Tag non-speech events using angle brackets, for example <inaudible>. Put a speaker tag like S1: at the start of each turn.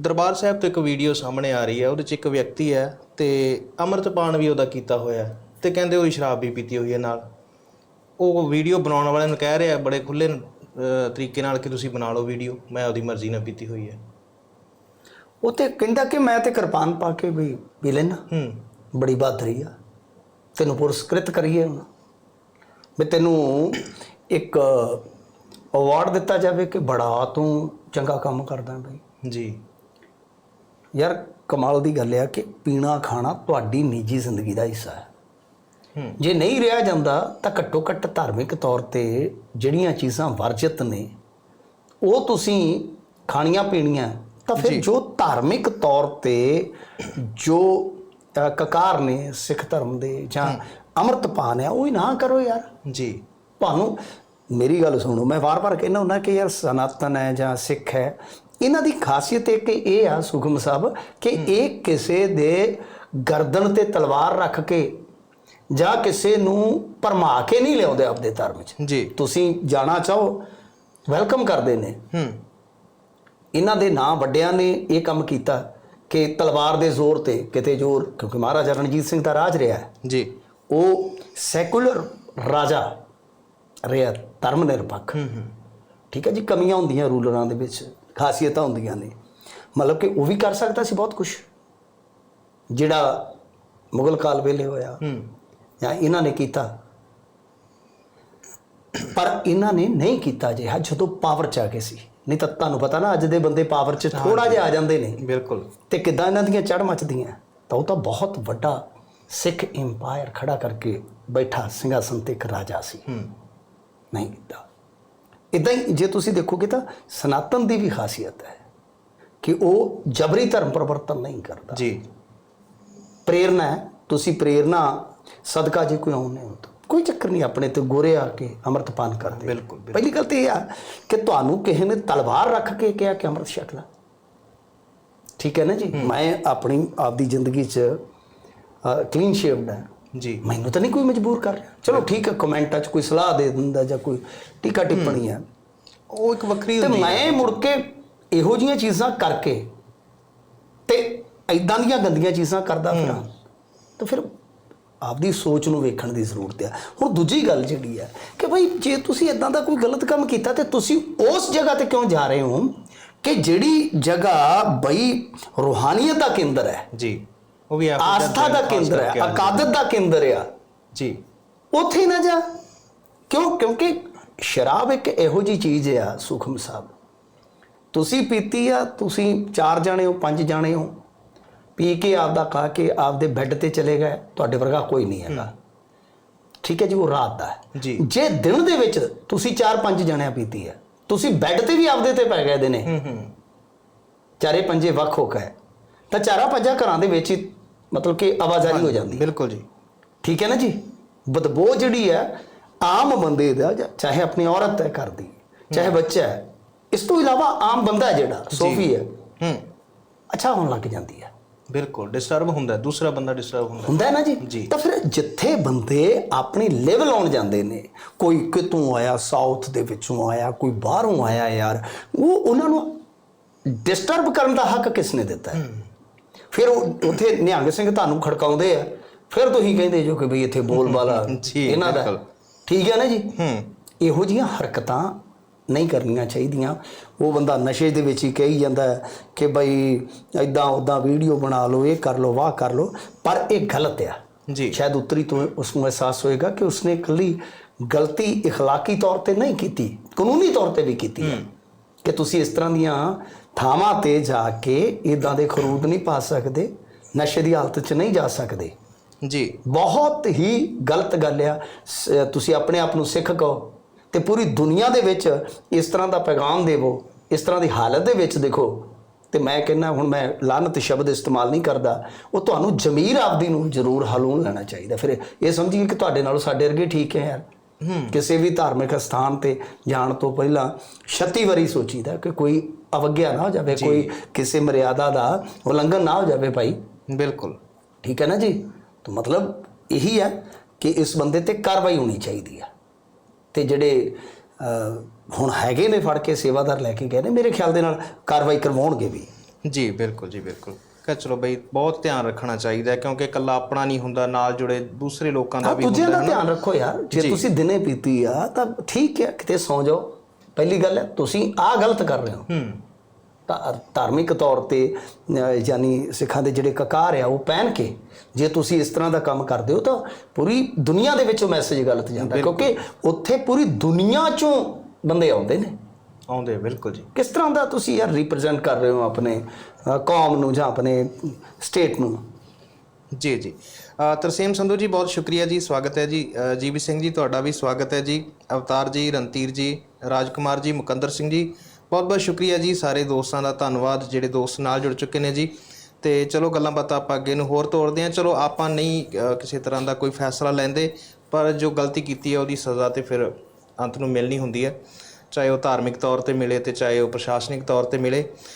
S1: ਦਰਬਾਰ ਸਾਹਿਬ ਤੋਂ ਇੱਕ ਵੀਡੀਓ ਸਾਹਮਣੇ ਆ ਰਹੀ ਹੈ ਉਹਦੇ 'ਚ ਇੱਕ ਵਿਅਕਤੀ ਹੈ ਤੇ ਅੰਮ੍ਰਿਤਪਾਨ ਵੀ ਉਹਦਾ ਕੀਤਾ ਹੋਇਆ ਤੇ ਕਹਿੰਦੇ ਉਹ ਸ਼ਰਾਬ ਵੀ ਪੀਤੀ ਹੋਈ ਹੈ ਨਾਲ। ਉਹ ਵੀਡੀਓ ਬਣਾਉਣ ਵਾਲਿਆਂ ਨੂੰ ਕਹਿ ਰਿਹਾ ਬੜੇ ਖੁੱਲੇ ਤਰੀਕੇ ਨਾਲ ਕਿ ਤੁਸੀਂ ਬਣਾ ਲਓ ਵੀਡੀਓ ਮੈਂ ਉਹਦੀ ਮਰਜ਼ੀ ਨਾਲ ਪੀਤੀ ਹੋਈ ਹੈ।
S2: ਉਹ ਤੇ ਕਹਿੰਦਾ ਕਿ ਮੈਂ ਤੇ ਕਿਰਪਾਨ ਪਾ ਕੇ ਵੀ ਪੀ ਲੈਣਾ
S1: ਹੂੰ।
S2: ਬੜੀ ਬਹਾਦਰੀ ਆ। ਤੈਨੂੰ ਪੁਰਸਕ੍ਰਿਤ ਕਰੀਏ ਹੁਣ। ਵੀ ਤੈਨੂੰ ਇੱਕ ਅਵਾਰਡ ਦਿੱਤਾ ਜਾਵੇ ਕਿ ਬੜਾ ਤੂੰ ਚੰਗਾ ਕੰਮ ਕਰਦਾ ਬਈ।
S1: ਜੀ।
S2: ਯਾਰ ਕਮਾਲ ਦੀ ਗੱਲ ਆ ਕਿ ਪੀਣਾ ਖਾਣਾ ਤੁਹਾਡੀ ਨਿੱਜੀ ਜ਼ਿੰਦਗੀ ਦਾ ਹਿੱਸਾ ਹੈ।
S1: ਹੂੰ।
S2: ਜੇ ਨਹੀਂ ਰਿਹਾ ਜਾਂਦਾ ਤਾਂ ਘੱਟੋ ਘੱਟ ਧਾਰਮਿਕ ਤੌਰ ਤੇ ਜਿਹੜੀਆਂ ਚੀਜ਼ਾਂ ਵਰਜਿਤ ਨੇ ਉਹ ਤੁਸੀਂ ਖਾਣੀਆਂ ਪੀਣੀਆਂ ਤਾਂ ਫਿਰ ਜੋ। ਧਾਰਮਿਕ ਤੌਰ ਤੇ ਜੋ ਕਕਾਰ ਨੇ ਸਿੱਖ ਧਰਮ ਦੇ ਜਾਂ ਅੰਮ੍ਰਿਤਪਾਨ ਆ ਉਹ ਹੀ ਨਾ ਕਰੋ ਯਾਰ।
S1: ਜੀ।
S2: ਤੁਹਾਨੂੰ ਮੇਰੀ ਗੱਲ ਸੁਣੋ ਮੈਂ ਵਾਰ-ਵਾਰ ਕਹਿੰਦਾ ਹੁੰਦਾ ਕਿ ਯਾਰ ਸਨਾਤਨ ਹੈ ਜਾਂ ਸਿੱਖ ਹੈ ਇਹਨਾਂ ਦੀ ਖਾਸੀਅਤ ਇਹ ਕਿ ਇਹ ਆ ਸੁਖਮ ਸਾਹਿਬ ਕਿ ਇਹ ਕਿਸੇ ਦੇ ਗਰਦਨ ਤੇ ਤਲਵਾਰ ਰੱਖ ਕੇ ਜਾਂ ਕਿਸੇ ਨੂੰ ਭਰਮਾ ਕੇ ਨਹੀਂ ਲਿਆਉਂਦੇ ਆਪਦੇ ਧਰਮ 'ਚ
S1: ਜੀ।
S2: ਤੁਸੀਂ ਜਾਣਾ ਚਾਹੋ ਵੈਲਕਮ ਕਰਦੇ ਨੇ।
S1: ਹੂੰ।
S2: ਇਹਨਾਂ ਦੇ ਨਾਂ ਵੱਡਿਆਂ ਨੇ ਇਹ ਕੰਮ ਕੀਤਾ ਕਿ ਤਲਵਾਰ ਦੇ ਜ਼ੋਰ ਤੇ ਕਿਤੇ ਜ਼ੋਰ ਕਿਉਂਕਿ ਮਹਾਰਾਜਾ ਰਣਜੀਤ ਸਿੰਘ ਦਾ ਰਾਜ ਰਿਹਾ। ਹੈ
S1: ਜੀ।
S2: ਉਹ ਸੈਕੂਲਰ ਰਾਜਾ ਰਿਹਾ ਧਰਮ ਨਿਰਪੱਖ।
S1: ਹੂੰ ਹੂੰ।
S2: ਠੀਕ ਹੈ ਜੀ ਕਮੀਆਂ ਹੁੰਦੀਆਂ ਰੂਲਰਾਂ ਦੇ ਵਿੱਚ। ਖਾਸੀਅਤਾਂ ਹੁੰਦੀਆਂ ਨੇ। ਮਤਲਬ ਕਿ ਉਹ ਵੀ ਕਰ ਸਕਦਾ ਸੀ ਬਹੁਤ ਕੁਝ ਜਿਹੜਾ ਮੁਗਲ ਕਾਲ ਵੇਲੇ ਹੋਇਆ
S1: ਹੂੰ।
S2: ਜਾਂ ਇਹਨਾਂ ਨੇ ਕੀਤਾ। ਪਰ ਇਹਨਾਂ ਨੇ ਨਹੀਂ ਕੀਤਾ ਜਿਹਾ ਜਦੋਂ ਪਾਵਰ ਚ ਆ ਗਏ ਸੀ। ਨਹੀਂ ਤਾਂ ਤੁਹਾਨੂੰ ਪਤਾ ਨਾ ਅੱਜ ਦੇ ਬੰਦੇ ਪਾਵਰ ਚ ਥੋੜਾ ਜਿਹਾ ਆ ਜਾਂਦੇ ਨੇ।
S1: ਬਿਲਕੁਲ।
S2: ਤੇ ਕਿੱਦਾਂ ਇਹਨਾਂ ਦੀਆਂ ਚੜ ਮੱਚਦੀਆਂ? ਤਾਂ ਉਹ ਤਾਂ ਬਹੁਤ ਵੱਡਾ ਸਿੱਖ ਇੰਪਾਇਰ ਖੜਾ ਕਰਕੇ ਬੈਠਾ ਸਿੰਘਾਸਨ ਤੇ ਇੱਕ ਰਾਜਾ ਸੀ।
S1: ਹੂੰ।
S2: ਨਹੀਂ ਕੀਤਾ ਇਦਾਂ ਹੀ ਜੇ ਤੁਸੀਂ ਦੇਖੋਗੇ ਤਾਂ ਸਨਾਤਨ ਦੀ ਵੀ ਖਾਸੀਅਤ ਹੈ ਕਿ ਉਹ ਜਬਰੀ ਧਰਮ ਪਰਿਵਰਤਨ ਨਹੀਂ ਕਰਦਾ।
S1: ਜੀ।
S2: ਪ੍ਰੇਰਨਾ ਹੈ। ਤੁਸੀਂ ਪ੍ਰੇਰਨਾ ਸਦਕਾ ਜੇ ਕੋਈ ਆਉਂਦੇ ਹੋ ਤਾਂ ਕੋਈ ਚੱਕਰ ਨਹੀਂ ਆਪਣੇ ਤੇ ਗੋਰੇ ਆ ਕੇ ਅੰਮ੍ਰਿਤਪਾਨ ਕਰਦੇ।
S1: ਬਿਲਕੁਲ।
S2: ਪਹਿਲੀ ਗੱਲ ਤੇ ਇਹ ਆ ਕਿ ਤੁਹਾਨੂੰ ਕਿਸੇ ਨੇ ਤਲਵਾਰ ਰੱਖ ਕੇ ਕਿਹਾ ਕਿ ਅੰਮ੍ਰਿਤ ਛਕ ਲੈ। ਠੀਕ ਹੈ ਨਾ ਜੀ? ਮੈਂ ਆਪਣੀ ਆਪਦੀ ਜ਼ਿੰਦਗੀ 'ਚ ਕਲੀਨ ਸ਼ੇਵਡ ਹੈ।
S1: ਜੀ।
S2: ਮੈਨੂੰ ਤਾਂ ਨਹੀਂ ਕੋਈ ਮਜਬੂਰ ਕਰ ਰਿਹਾ। ਚਲੋ ਠੀਕ ਹੈ ਕਮੈਂਟਾਂ 'ਚ ਕੋਈ ਸਲਾਹ ਦੇ ਦਿੰਦਾ ਜਾਂ ਕੋਈ ਟੀਕਾ ਟਿੱਪਣੀ ਹੈ
S1: ਉਹ ਇੱਕ ਵੱਖਰੀ
S2: ਤੇ
S1: ਹੁੰਦੀ ਹੈ।
S2: ਮੈਂ ਮੁੜ ਕੇ ਇਹੋ ਜੀਆਂ ਚੀਜ਼ਾਂ ਕਰਕੇ ਤੇ ਐਦਾਂ ਦੀਆਂ ਗੰਦੀਆਂ ਚੀਜ਼ਾਂ ਕਰਦਾ ਫਿਰਾਂ ਤਾਂ ਫਿਰ ਆਪਦੀ ਸੋਚ ਨੂੰ ਵੇਖਣ ਦੀ ਜ਼ਰੂਰਤ ਹੈ ਹੁਣ ਦੂਜੀ ਗੱਲ ਜਿਹੜੀ ਹੈ ਕਿ ਭਾਈ ਜੇ ਤੁਸੀਂ ਇਦਾਂ ਦਾ ਕੋਈ ਗਲਤ ਕੰਮ ਕੀਤਾ ਤੇ ਤੁਸੀਂ ਉਸ ਜਗ੍ਹਾ ਤੇ ਕਿਉਂ ਜਾ ਰਹੇ ਹੋ ਕਿ ਜਿਹੜੀ ਜਗ੍ਹਾ ਬਈ ਰੂਹਾਨੀਅਤ ਦਾ ਕੇਂਦਰ ਹੈ?
S1: ਜੀ। ਉਹ ਵੀ
S2: ਆਸਥਾ ਦਾ ਕੇਂਦਰ ਹੈ ਅਕਾਦਤ ਦਾ ਕੇਂਦਰ ਆ।
S1: ਜੀ।
S2: ਉੱਥੇ ਨਾ ਜਾ। ਕਿਉਂ? ਕਿਉਂਕਿ ਸ਼ਰਾਬ ਇੱਕ ਇਹੋ ਜੀ ਚੀਜ਼ ਆ ਸੁਖਮ ਸਾਹਿਬ ਤੁਸੀਂ ਪੀਤੀ ਆ ਤੁਸੀਂ ਚਾਰ ਜਾਣੇ ਹੋ ਪੰਜ ਜਾਣੇ ਹੋ। ਪੀ ਕੇ ਆਪਦਾ ਖਾ ਕੇ ਆਪਦੇ ਬੈੱਡ ਤੇ ਚਲੇ ਗਏ। ਤੁਹਾਡੇ ਵਰਗਾ ਕੋਈ ਨਹੀਂ ਹੈਗਾ। ਠੀਕ ਹੈ ਜੀ ਉਹ ਰਾਤ ਦਾ ਹੈ।
S1: ਜੀ।
S2: ਜੇ ਦਿਨ ਦੇ ਵਿੱਚ ਤੁਸੀਂ ਚਾਰ ਪੰਜ ਜਣਿਆਂ ਪੀਤੀ ਹੈ ਤੁਸੀਂ ਬੈੱਡ ਤੇ ਵੀ ਆਪਦੇ ਤੇ ਪੈ ਗਏ ਦੇ ਨੇ।
S1: ਹੂੰ ਹੂੰ।
S2: ਚਾਰੇ ਪੰਜੇ ਵੱਖ ਹੋ ਗਏ ਤਾਂ ਚਾਰਾਂ ਪੰਜਾਂ ਘਰਾਂ ਦੇ ਵਿੱਚ ਹੀ ਮਤਲਬ ਕਿ ਆਵਾਜ਼ਾਰੀ ਹੋ ਜਾਂਦੀ ਹੈ।
S1: ਬਿਲਕੁਲ ਜੀ।
S2: ਠੀਕ ਹੈ ਨਾ ਜੀ? ਬਦਬੋ ਜਿਹੜੀ ਹੈ ਆਮ ਬੰਦੇ ਦਾ ਚਾਹੇ ਆਪਣੀ ਔਰਤ ਹੈ ਕਰਦੀ ਚਾਹੇ ਬੱਚਾ ਹੈ ਇਸ ਤੋਂ ਇਲਾਵਾ ਆਮ ਬੰਦਾ ਜਿਹੜਾ ਸੋਫੀ ਹੈ।
S1: ਹੂੰ।
S2: ਅੱਛਾ ਹੋਣ ਲੱਗ ਜਾਂਦੀ ਹੈ।
S1: ਬਿਲਕੁਲ ਡਿਸਟਰਬ ਹੁੰਦਾ ਹੈ, ਦੂਸਰਾ ਬੰਦਾ ਡਿਸਟਰਬ ਹੁੰਦਾ।
S2: ਹੁੰਦਾ ਹੈ ਨਾ।
S1: ਜੀ?
S2: ਤਾਂ ਫਿਰ ਜਿੱਥੇ ਬੰਦੇ ਆਪਣੀ ਲੈਵਲ ਆਉਣ ਜਾਂਦੇ ਨੇ ਕੋਈ ਕਿਤੋਂ ਆਇਆ ਸਾਊਥ ਦੇ ਵਿੱਚੋਂ ਆਇਆ ਕੋਈ ਬਾਹਰੋਂ ਆਇਆ ਯਾਰ ਉਹ ਉਹਨਾਂ ਨੂੰ ਡਿਸਟਰਬ ਕਰਨ ਦਾ ਹੱਕ ਕਿਸ ਨੇ ਦਿੱਤਾ ਹੈ। ਫਿਰ ਉਹ ਉੱਥੇ ਨਿਹੰਗ ਸਿੰਘ ਤੁਹਾਨੂੰ ਖੜਕਾਉਂਦੇ ਆ ਫਿਰ ਤੁਸੀਂ ਕਹਿੰਦੇ ਜੋ ਕਿ ਬਈ ਇੱਥੇ ਬੋਲ ਬਾਲਾ <laughs>
S1: ਜੀ,
S2: ਇਹਨਾਂ ਦਾ ਹੈ।
S1: ਬਿਲਕੁਲ।
S2: ਠੀਕ ਹੈ ਨਾ ਜੀ
S1: ਹੂੰ
S2: ਇਹੋ ਜੀਆਂ ਹਰਕਤਾਂ ਨਹੀਂ ਕਰਨੀਆਂ ਚਾਹੀਦੀਆਂ ਉਹ ਬੰਦਾ ਨਸ਼ੇ ਦੇ ਵਿੱਚ ਹੀ ਕਹੀ ਜਾਂਦਾ ਹੈ ਕਿ ਬਈ ਐਦਾਂ ਉਦਾਂ ਵੀਡੀਓ ਬਣਾ ਲਓ ਇਹ ਕਰ ਲਓ ਵਾਹ ਕਰ ਲਓ ਪਰ ਇਹ ਗਲਤ ਆ
S1: ਜੀ
S2: ਸ਼ਾਇਦ ਉੱਤਰੀ ਤੋਂ ਉਸ ਨੂੰ ਅਹਿਸਾਸ ਹੋਏਗਾ ਕਿ ਉਸਨੇ ਇਕੱਲੀ ਗਲਤੀ اخلاقی ਤੌਰ ਤੇ ਨਹੀਂ ਕੀਤੀ ਕਾਨੂੰਨੀ ਤੌਰ ਤੇ ਵੀ ਕੀਤੀ ਹੈ ਕਿ ਤੁਸੀਂ ਇਸ ਤਰ੍ਹਾਂ ਦੀਆਂ ਥਾਵਾਂ ਤੇ ਜਾ ਕੇ ਇਦਾਂ ਦੇ ਖਰੂਦ ਨਹੀਂ ਪਾ ਸਕਦੇ ਨਸ਼ੇ ਦੀ ਹਾਲਤ 'ਚ ਨਹੀਂ ਜਾ ਸਕਦੇ।
S1: ਜੀ।
S2: ਬਹੁਤ ਹੀ ਗਲਤ ਗੱਲ ਆ। ਤੁਸੀਂ ਆਪਣੇ ਆਪ ਨੂੰ ਸਿੱਖ ਕਹੋ ਤੇ ਪੂਰੀ ਦੁਨੀਆ ਦੇ ਵਿੱਚ ਇਸ ਤਰ੍ਹਾਂ ਦਾ ਪੈਗਾਮ ਦੇਵੋ ਇਸ ਤਰ੍ਹਾਂ ਦੀ ਹਾਲਤ ਦੇ ਵਿੱਚ ਦੇਖੋ। ਤੇ ਮੈਂ ਕਹਿੰਦਾ ਹੁਣ ਮੈਂ ਲਾਨਤ ਸ਼ਬਦ ਇਸਤੇਮਾਲ ਨਹੀਂ ਕਰਦਾ ਉਹ ਤੁਹਾਨੂੰ ਜ਼ਮੀਰ ਆਪਦੀ ਨੂੰ ਜ਼ਰੂਰ ਹਲੂਣ ਲੈਣਾ ਚਾਹੀਦਾ। ਫਿਰ ਇਹ ਸਮਝੀਏ ਕਿ ਤੁਹਾਡੇ ਨਾਲੋਂ ਸਾਡੇ ਵਰਗੇ ਠੀਕ ਹੈ ਯਾਰ। ਕਿਸੇ ਵੀ ਧਾਰਮਿਕ ਸਥਾਨ ਤੇ ਜਾਣ ਤੋਂ ਪਹਿਲਾਂ 36 ਵਾਰੀ ਸੋਚੀਦਾ ਕਿ ਕੋਈ ਅਵਗਿਆ ਨਾ ਹੋ ਜਾਵੇ ਕੋਈ ਕਿਸੇ ਮਰਿਆਦਾ ਦਾ ਉਲੰਘਣ ਨਾ ਹੋ ਜਾਵੇ ਭਾਈ।
S1: ਬਿਲਕੁਲ।
S2: ਠੀਕ ਹੈ ਨਾ ਜੀ? ਤਾਂ ਮਤਲਬ ਇਹੀ ਹੈ ਕਿ ਇਸ ਬੰਦੇ ਤੇ ਕਾਰਵਾਈ ਹੋਣੀ ਚਾਹੀਦੀ ਹੈ ਤੇ ਜਿਹੜੇ ਹੁਣ ਹੈਗੇ ਨੇ ਫੜ ਕੇ ਸੇਵਾਦਾਰ ਲੈ ਕੇ ਗਏ ਨੇ ਮੇਰੇ ਖਿਆਲ ਦੇ ਨਾਲ ਕਾਰਵਾਈ ਕਰਵਾਉਣਗੇ ਵੀ।
S1: ਜੀ ਬਿਲਕੁਲ ਜੀ ਬਿਲਕੁਲ। ਕਹ ਚਲੋ ਬਈ ਬਹੁਤ ਧਿਆਨ ਰੱਖਣਾ ਚਾਹੀਦਾ ਹੈ ਕਿਉਂਕਿ ਇਕੱਲਾ ਆਪਣਾ ਨਹੀਂ ਹੁੰਦਾ ਨਾਲ ਜੁੜੇ ਦੂਸਰੇ ਲੋਕਾਂ ਦਾ ਵੀ
S2: ਦੂਜਿਆਂ
S1: ਹੁੰਦਾ
S2: ਦਾ
S1: ਹੈ ਨਾ।
S2: ਧਿਆਨ ਰੱਖੋ ਯਾਰ। ਜੇ ਤੁਸੀਂ ਦਿਨੇ ਪੀਤੀ ਆ ਤਾਂ ਠੀਕ ਹੈ ਕਿਤੇ ਸੌ ਜਾਓ। ਪਹਿਲੀ ਗੱਲ ਹੈ ਤੁਸੀਂ ਆ ਗਲਤ ਕਰ ਰਹੇ ਹੋ।
S1: ਹੂੰ।
S2: ਧਾਰਮਿਕ ਤੌਰ ਤੇ ਯਾਨੀ ਸਿੱਖਾਂ ਦੇ ਜਿਹੜੇ ਕਕਾਰ ਆ ਉਹ ਪਹਿਨ ਕੇ ਜੇ ਤੁਸੀਂ ਇਸ ਤਰ੍ਹਾਂ ਦਾ ਕੰਮ ਕਰਦੇ ਹੋ ਤਾਂ ਪੂਰੀ ਦੁਨੀਆ ਦੇ ਵਿੱਚ ਉਹ ਮੈਸੇਜ ਗਲਤ ਜਾਂਦਾ। ਕਿਉਂਕਿ ਉੱਥੇ ਪੂਰੀ ਦੁਨੀਆ ਚੋਂ ਬੰਦੇ ਆਉਂਦੇ ਨੇ।
S1: ਆਉਂਦੇ ਬਿਲਕੁਲ ਜੀ।
S2: ਕਿਸ ਤਰ੍ਹਾਂ ਦਾ ਤੁਸੀਂ ਯਾਰ ਰਿਪਰੈਜ਼ੈਂਟ ਕਰ ਰਹੇ ਹੋ ਆਪਣੇ ਕੌਮ ਨੂੰ ਜਾਂ ਆਪਣੇ ਸਟੇਟ ਨੂੰ?
S1: ਜੀ ਜੀ। ਅ, ਤਰਸੇਮ ਸੰਧੂ ਜੀ ਬਹੁਤ ਸ਼ੁਕਰੀਆ ਜੀ ਸਵਾਗਤ ਹੈ ਜੀ। ਜੀਵੀ ਸਿੰਘ ਜੀ ਤੁਹਾਡਾ ਵੀ ਸਵਾਗਤ ਹੈ ਜੀ। ਅਵਤਾਰ ਜੀ ਰਣਧੀਰ ਜੀ ਰਾਜਕੁਮਾਰ ਜੀ ਮੁਕੰਦਰ ਸਿੰਘ ਜੀ ਬਹੁਤ ਬਹੁਤ ਸ਼ੁਕਰੀਆ ਜੀ। ਸਾਰੇ ਦੋਸਤਾਂ ਦਾ ਧੰਨਵਾਦ ਜਿਹੜੇ ਦੋਸਤ ਨਾਲ ਜੁੜ ਚੁੱਕੇ ਨੇ ਜੀ। ਤੇ ਚਲੋ ਗੱਲਾਂ ਬਾਤਾਂ ਆਪਾਂ ਅੱਗੇ ਨੂੰ ਹੋਰ ਤੋਰਦੇ ਹਾਂ। ਚਲੋ ਆਪਾਂ ਨਹੀਂ ਕਿਸੇ ਤਰ੍ਹਾਂ ਦਾ ਕੋਈ ਫੈਸਲਾ ਲੈਂਦੇ ਪਰ ਜੋ ਗਲਤੀ ਕੀਤੀ ਹੈ ਉਹਦੀ ਸਜ਼ਾ ਤੇ ਫਿਰ ਅੰਤ ਨੂੰ ਮਿਲਣੀ ਹੁੰਦੀ ਹੈ। ਚਾਹੇ ਉਹ ਧਾਰਮਿਕ ਤੌਰ ਤੇ ਮਿਲੇ ਅਤੇ ਚਾਹੇ ਉਹ ਪ੍ਰਸ਼ਾਸਨਿਕ ਤੌਰ ਤੇ ਮਿਲੇ।